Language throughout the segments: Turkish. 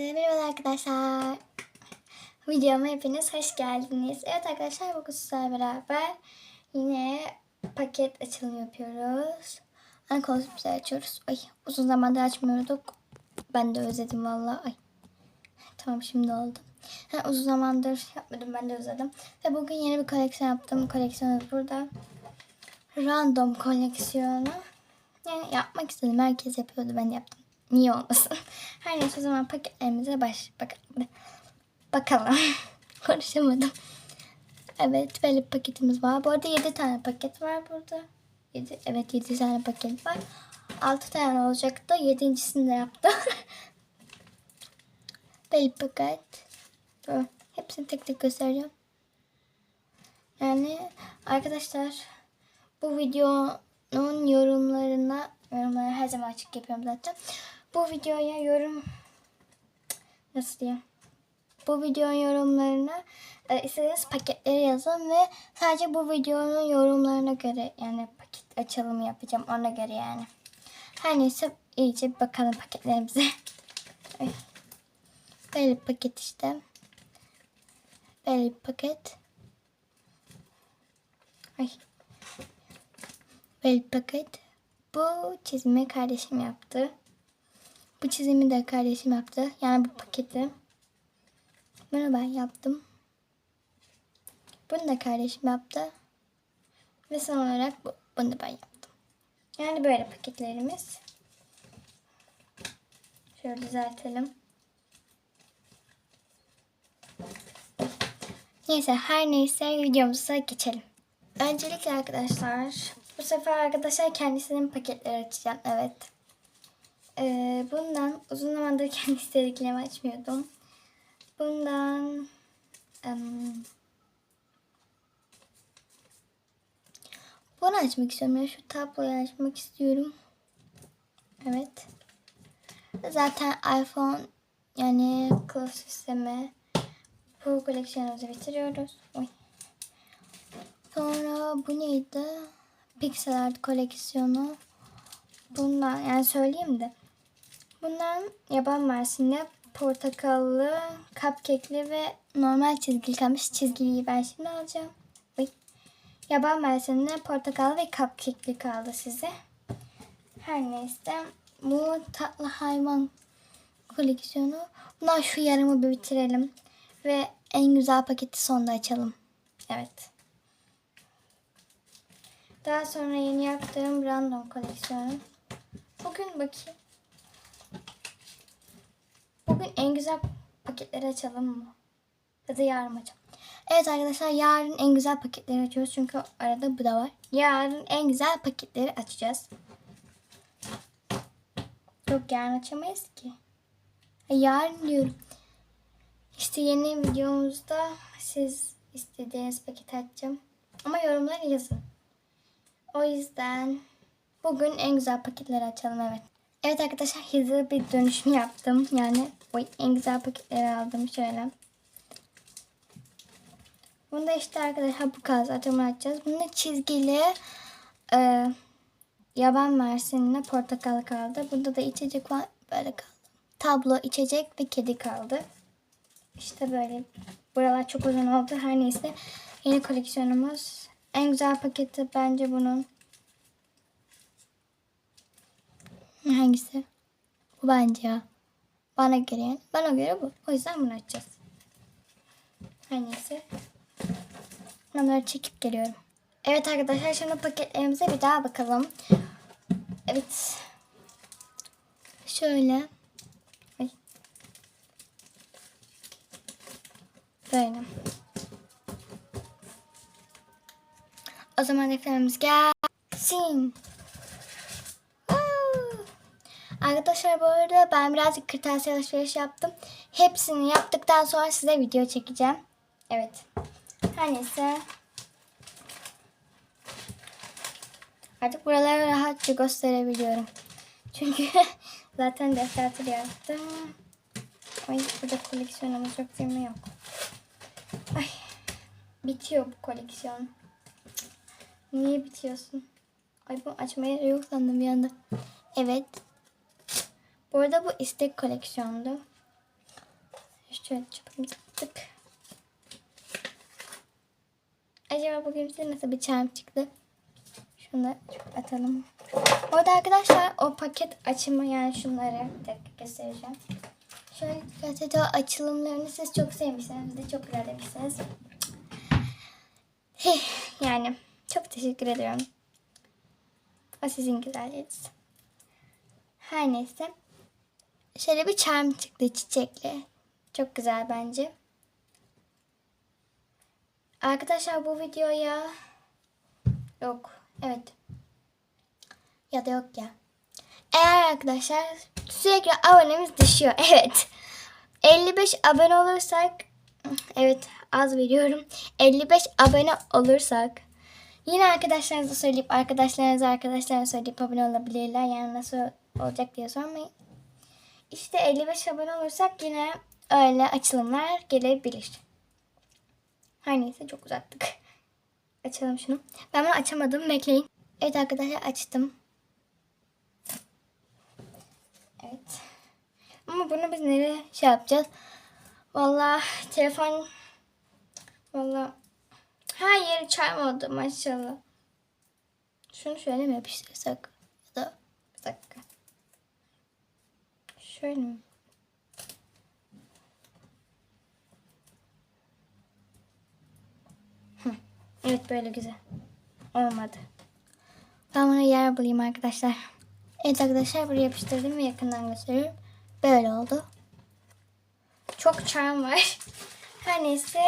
Merhaba arkadaşlar. Videoma hepiniz hoş geldiniz. Evet arkadaşlar bugün sizlerle beraber yine paket açılımı yapıyoruz. Ana konseptleri açıyoruz. Ay uzun zamandır açmıyorduk. Ben de özledim vallahi. Ay. Tamam şimdi oldu. Ha, uzun zamandır yapmadım ben de özledim. Ve bugün yeni bir koleksiyon yaptım. Koleksiyonumuz burada. Random koleksiyonu. Yani yapmak istedim. Herkes yapıyordu. Ben yaptım. Niye olmasın? Her neyse o zaman paketlerimize baş bak bakalım. Konuşamadım. Evet böyle paketimiz var. Bu arada 7 tane paket var burada. 7, evet 7 tane paket var. 6 tane olacaktı. 7.sini de yaptım. böyle paket. Dur, Hepsini tek tek göstereceğim. Yani arkadaşlar bu videonun yorumlarına yorumları her zaman açık yapıyorum zaten. Bu videoya yorum nasıl diyeyim? Bu videonun yorumlarına e, istediğiniz paketleri yazın ve sadece bu videonun yorumlarına göre yani paket açılımı yapacağım ona göre yani. Her neyse iyice bakalım paketlerimize. Böyle bir paket işte. Böyle bir paket. Ay. Böyle bir paket. Bu çizimi kardeşim yaptı. Bu çizimi de kardeşim yaptı. Yani bu paketi. Bunu ben yaptım. Bunu da kardeşim yaptı. Ve son olarak bu, bunu ben yaptım. Yani böyle paketlerimiz. Şöyle düzeltelim. Neyse her neyse videomuza geçelim. Öncelikle arkadaşlar bu sefer arkadaşlar kendisinin paketleri açacağım. Evet. Ee, bundan uzun zamandır kendi istediklerimi açmıyordum. Bundan em, bunu açmak istiyorum. Ya. Şu tabloyu açmak istiyorum. Evet. Zaten iPhone yani kılıf sistemi bu koleksiyonumuzu bitiriyoruz. Oy. Sonra bu neydi? Pixel Art koleksiyonu. Bundan yani söyleyeyim de. Bundan yaban mersini, portakallı, cupcake'li ve normal çizgili kalmış. Çizgiliyi ben şimdi alacağım. Oy. Yaban mersini, portakallı ve cupcake'li kaldı size. Her neyse. Bu tatlı hayvan koleksiyonu. Bundan şu yarımı bir bitirelim. Ve en güzel paketi sonda açalım. Evet. Daha sonra yeni yaptığım random koleksiyonu. Bugün bakayım. Bugün en güzel paketleri açalım mı? Ya da yarın açalım. Evet arkadaşlar yarın en güzel paketleri açıyoruz. Çünkü arada bu da var. Yarın en güzel paketleri açacağız. Yok yarın açamayız ki. Yarın diyorum. İşte yeni videomuzda siz istediğiniz paketi açacağım. Ama yorumları yazın. O yüzden bugün en güzel paketleri açalım evet. Evet arkadaşlar hızlı bir dönüşüm yaptım. Yani o en güzel paketleri aldım şöyle. Bunda işte arkadaşlar bu kadar bunu açacağız. Bunda çizgili e, yaban mersinine portakal kaldı. Burada da içecek var böyle kaldı. Tablo, içecek ve kedi kaldı. İşte böyle. Buralar çok uzun oldu. Her neyse. Yeni koleksiyonumuz. En güzel paketi bence bunun. Hangisi? Bu bence ya. Bana göre yani. Bana göre bu. O yüzden bunu açacağız. Her. Bunları çekip geliyorum. Evet arkadaşlar şimdi paketlerimize bir daha bakalım. Evet. Şöyle. Böyle. O zaman defterimiz gelsin. Arkadaşlar bu arada ben birazcık kırtasiye alışveriş yaptım. Hepsini yaptıktan sonra size video çekeceğim. Evet. Her neyse. Artık buraları rahatça gösterebiliyorum. Çünkü zaten defter turu yaptım. Ay burada koleksiyonumuz yok değil? Yok. Ay bitiyor bu koleksiyon. Niye bitiyorsun? Ay bu açmaya yok sandım bir anda. Evet. Bu arada bu istek koleksiyondu. Şöyle çöpümüzü attık. Acaba bugün bize nasıl bir charm çıktı? Şunu da atalım. Orada arkadaşlar o paket açımı yani şunları dakika göstereceğim. Şöyle gazete açılımlarını siz çok sevmişsiniz. De çok güzel demişsiniz. Heh, yani çok teşekkür ediyorum. O sizin güzelliğiniz. Her neyse. Şöyle bir charm çıktı çiçekli. Çok güzel bence. Arkadaşlar bu videoya yok. Evet. Ya da yok ya. Eğer arkadaşlar sürekli abonemiz düşüyor. Evet. 55 abone olursak evet az veriyorum. 55 abone olursak yine arkadaşlarınıza söyleyip arkadaşlarınıza arkadaşlarına söyleyip abone olabilirler. Yani nasıl olacak diye sormayın. İşte 55 abone olursak yine öyle açılımlar gelebilir. Her neyse çok uzattık. Açalım şunu. Ben bunu açamadım. Bekleyin. Evet arkadaşlar açtım. Evet. Ama bunu biz nereye şey yapacağız? Vallahi telefon Vallahi her yeri çarpmadı maşallah. Şunu şöyle mi yapıştırsak? Ya da bir dakika. Şöyle mi? Evet böyle güzel. Olmadı. Ben buna yer bulayım arkadaşlar. Evet arkadaşlar buraya yapıştırdım ve yakından gösteriyorum. Böyle oldu. Çok charm var. Her neyse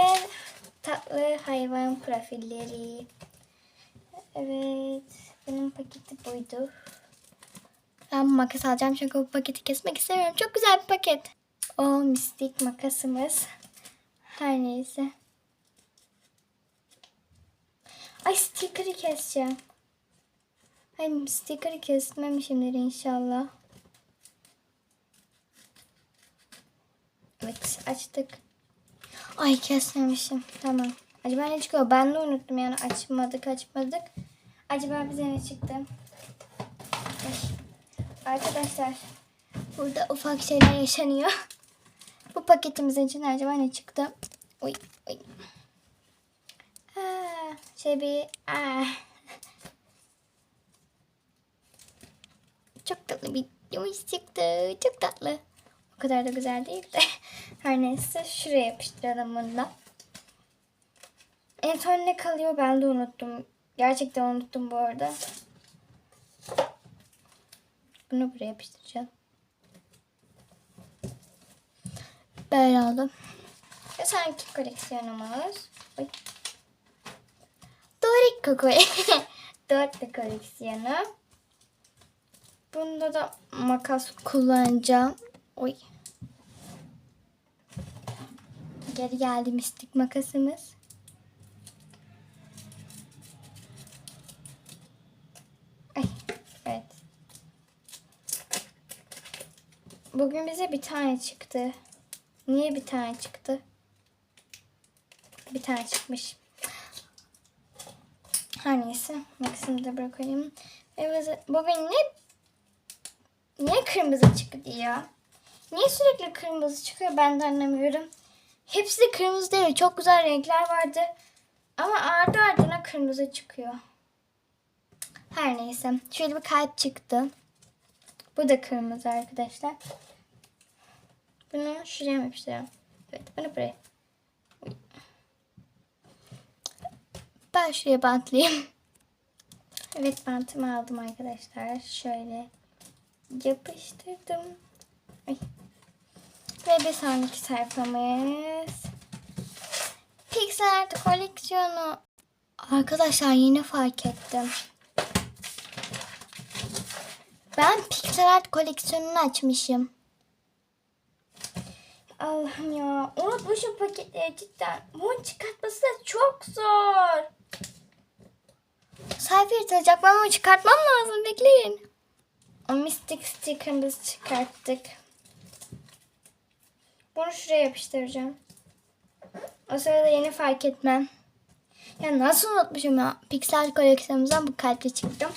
tatlı hayvan profilleri. Evet. Bunun paketi buydu. Ben bu makas alacağım çünkü bu paketi kesmek istemiyorum. Çok güzel bir paket. O mistik makasımız. Her neyse. Ay sticker'ı keseceğim. Ay sticker'ı kesmemişimdir inşallah. Evet açtık. Ay kesmemişim. Tamam. Acaba ne çıkıyor? Ben de unuttum yani açmadık açmadık. Acaba bize ne çıktı? Ay. Arkadaşlar burada ufak şeyler yaşanıyor. Bu paketimizin içinde acaba ne çıktı? Uy, uy. Aa, şey bir aa. Çok tatlı bir yumuş çıktı. Çok tatlı. O kadar da güzel değil de. Her neyse şuraya yapıştıralım bunu da. En son ne kalıyor ben de unuttum. Gerçekten unuttum bu arada. Bunu buraya yapıştıracağım. Böyle oldu. Ve sonraki koleksiyonumuz. Oy. Dorika koleksiyonu. Dörtlü koleksiyonu. Bunda da makas kullanacağım. Oy. Geri geldi mistik makasımız. Ay, evet. Bugün bize bir tane çıktı. Niye bir tane çıktı? Bir tane çıkmış. Her neyse. Makasımı da bırakayım. Bugün ne Niye kırmızı çıktı ya? Niye sürekli kırmızı çıkıyor ben de anlamıyorum. Hepsi de kırmızı değil. Çok güzel renkler vardı. Ama ardı ardına kırmızı çıkıyor. Her neyse. Şöyle bir kalp çıktı. Bu da kırmızı arkadaşlar. Bunu şuraya mı yapıştıralım? Evet bunu buraya. Ben şuraya bantlayayım. Evet bantımı aldım arkadaşlar. Şöyle yapıştırdım. Ay. Ve bir sonraki sayfamız. Pixel Art koleksiyonu. Arkadaşlar yine fark ettim. Ben Pixel Art koleksiyonunu açmışım. Allah'ım ya. Unutmuşum paketleri cidden. Bunu çıkartması da çok zor. Sayfa yırtılacak. Ben bunu çıkartmam lazım. Bekleyin. O mistik sticker'ımızı çıkarttık. Bunu şuraya yapıştıracağım. O sırada yeni fark etmem. Ya nasıl unutmuşum ya. Pixel koleksiyonumuzdan bu kalpli çıktı.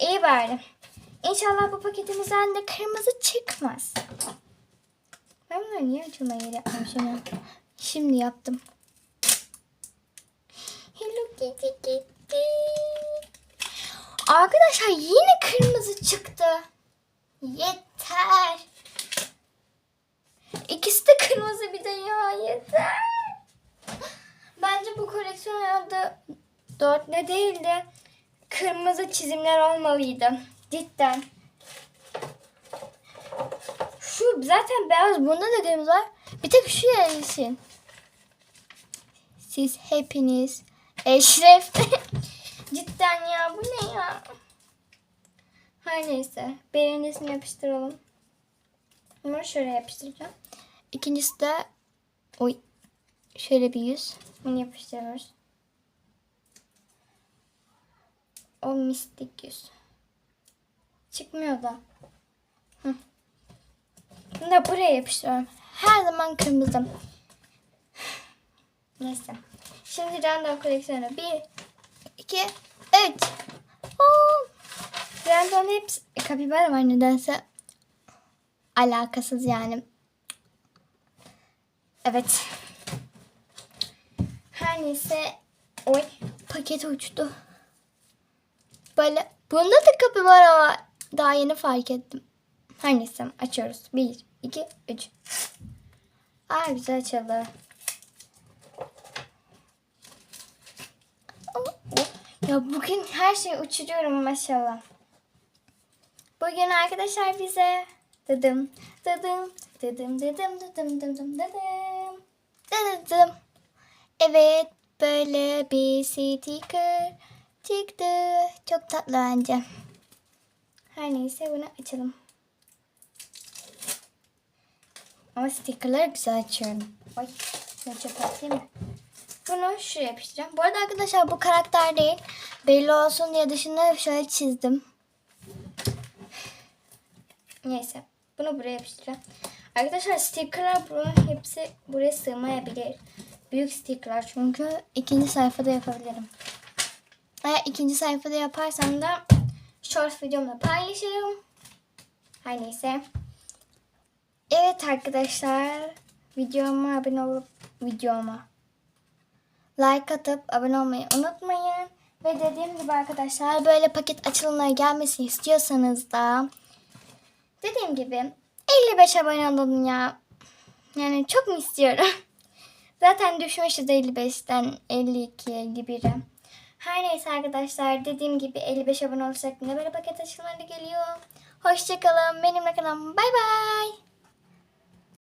İyi bari. İnşallah bu paketimizden de kırmızı çıkmaz. Ben sefer niye açılma yeri yapmamışım ya? Şimdi yaptım. Hello Kitty gitti. Arkadaşlar yine kırmızı çıktı. Yeter. İkisi de kırmızı bir de ya yeter. Bence bu koleksiyon adı dörtlü değil de kırmızı çizimler olmalıydı. Cidden. Şu zaten beyaz bunda da kırmızı var. Bir tek şu yeşil. Siz hepiniz eşref. Cidden ya bu ne ya? Her neyse. Birincisini yapıştıralım. Bunu şöyle yapıştıracağım. İkincisi de oy şöyle bir yüz. Bunu yapıştırıyoruz. O mistik yüz. Çıkmıyor da. Hı. Buraya yapıştırıyorum. Her zaman kırmızı. Neyse. Şimdi random koleksiyonu. Bir, iki, üç. Oo. Random hepsi kapibara var nedense. Alakasız yani. Evet. Her neyse. Oy paket uçtu. Böyle bunda da kapibara var. Daha yeni fark ettim. Her neyse açıyoruz. Bir, iki, üç. Aa güzel açıldı. Ya bugün her şeyi uçuruyorum maşallah. Bugün arkadaşlar bize dıdım dıdım dıdım dıdım dıdım dıdım dıdım dıdım. Evet böyle bir sticker çıktı. Çok tatlı bence. Her neyse bunu açalım. Ama stickerları güzel açıyorum. Ay şunu çöpe atayım mı? Bunu şuraya yapıştıracağım. Bu arada arkadaşlar bu karakter değil. Belli olsun diye dışında şöyle çizdim. Neyse. Bunu buraya yapıştıracağım. Arkadaşlar stickerlar bunun hepsi buraya sığmayabilir. Büyük stickerlar çünkü ikinci sayfada yapabilirim. Eğer ikinci sayfada yaparsam da short videomda paylaşırım. Her neyse. Evet arkadaşlar. Videoma abone olup videoma like atıp abone olmayı unutmayın. Ve dediğim gibi arkadaşlar böyle paket açılımları gelmesini istiyorsanız da dediğim gibi 55 abone olun ya. Yani çok mu istiyorum? Zaten düşmüşüz 55'ten 52, 51'e. Her neyse arkadaşlar dediğim gibi 55 abone olursak yine böyle paket açılımları geliyor. Hoşçakalın. Benimle kalın. Bay bay.